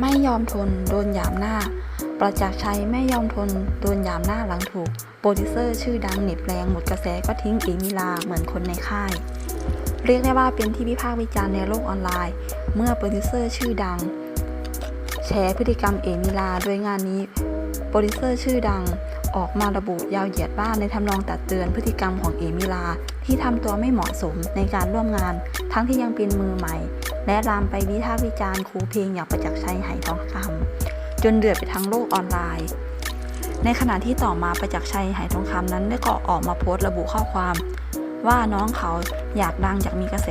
ไม่ยอมทนโดนหยามหน้า ประจักษ์ชัยไม่ยอมทนโดนหยามหน้าหลังถูก โปรดิวเซอร์ชื่อดังเหน็บแรงหมดกระแสก็ทิ้งเอมิลาเหมือนคนในค่าย เรียกได้ว่าเป็นที่วิพากษ์วิจารณ์ในโลกออนไลน์ เมื่อโปรดิวเซอร์ชื่อดังแฉพฤติกรรมเอมิลาโดยงานนี้โปรดิวเซอร์ชื่อดังออกมาระบุยาวเหยียดว่าในทำนองตัดเตือนพฤติกรรมของเอมิลา ที่ทำตัวไม่เหมาะสมในการร่วมงาน ทั้งที่ยังเป็นมือใหม่ และลามไปวิพากษ์วิจารณ์ครูเพลงอย่างประจักษ์ชัยไหทองคำจนเดือดไปทั้งโลกออนไลน์ ในขณะที่ต่อมาประจักษ์ชัยไหทองคำนั้นได้ก็ออกมาโพสต์ระบุข้อความ ว่าน้องเขาอยากดังอยากมีกระแส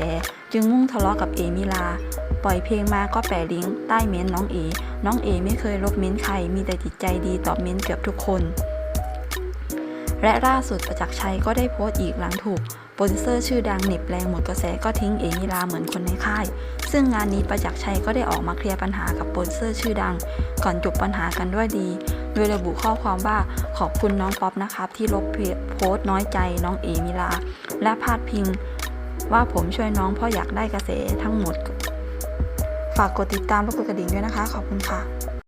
จึงมุ่งทะเลาะกับเอมิลา ปล่อยเพลงมาก็แปะลิงก์ใต้เม้นต์น้องเอ น้องเอไม่เคยลบเม้นต์ใครมีแต่จิตใจดีต่อเม้นต์เกือบทุกคนและล่าสุดประจักษ์ชัยก็ได้โพสต์อีกหลังถูก ปรดิวเซอร์ชื่อดังเหน็บแรงหมดกระแสก็ทิ้งเอมิลาเหมือนคนในค่าย ซึ่งงานนี้ประจักษ์ชัยก็ได้ออกมาเคลียร์ปัญหากับโปรดิวเซอร์ชื่อดัง ก่อนจบปัญหากันด้วยดี โดยระบุข้อความว่าขอบคุณน้องป๊อปนะครับที่ลบโพสต์น้อยใจน้องเอมิลา และพาดพิงว่าผมช่วยน้องเพราะอยากได้กระแสทั้งหมด ฝากกดติดตามและกดกระดิ่งด้วยนะคะ ขอบคุณค่ะ